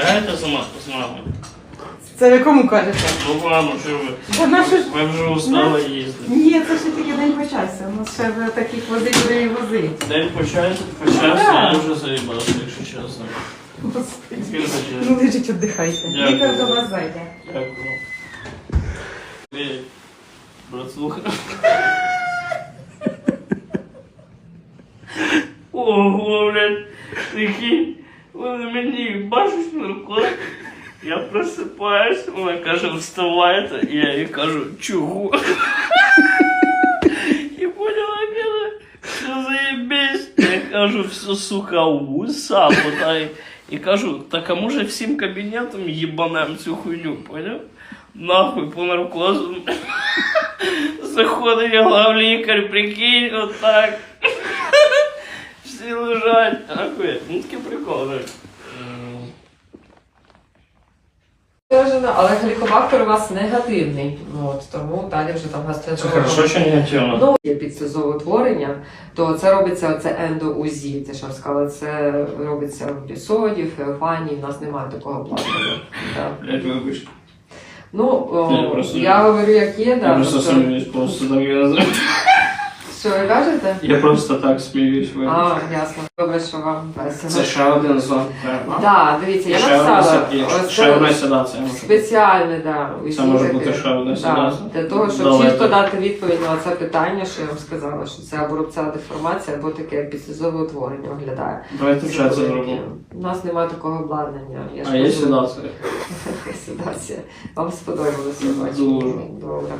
Лягаєте сама з мамою? Це ви кому кажете? Ну, мамо, що ви? Та нащо ж? Ви вже устали їздити. Ні, це ще тільки день почався. У нас ще ви таких возить і возить. День почався, почався, я вже заїбався, якщо чесно. Господи. Скільки Ну лежіть, віддихайте. Дякую. Лікар до вас зайде. Дякую. Привіт, братуха. Ого, блядь, такі, вони мені бачиш наркотик. Я просипаюсь, вона каже, вставайте, і я їй кажу, чого? І поняла, каже, що заєбись. Я кажу, все, сука, уса, подай. І кажу, так а може всім кабінетом їбанем цю хуйню, поняв? Нахуй по наркозу. Заходить главлікар, прикинь, отак. Всі лежать. Нахуй. Ну таке прикол, так. Але гелікобактер у вас негативний. Ну, От, тому далі вже там Це хорошо чи негативно? Ну, є підслизове утворення, то це робиться це ендоузі. Це що я сказала, це робиться в Бісоді, в Феофанії, в нас немає такого. Так. Вибач. Ну, о, Я просто- я говорю, як є, Я да, просто тобто- сміюсь, просто так я. Що ви кажете? Я просто так сміюсь. А, ясно. Добре, що вам весело. Це ще один зон треба. Так, дивіться, я Ще одна написала. сед- ось Ще це одна седація може бути. Спеціальне, да. Це може усі бути ще одна Да, седація. Для того, щоб Давайте. чітко дати відповідь на це питання, що я вам сказала, що це або рубцева деформація, або таке підслізове утворення виглядає. Давайте вже це зробимо. У нас немає такого обладнання. Я ж А є кажу, седація? Седація. Вам сподобалося, я бачу. Дуже. Добре.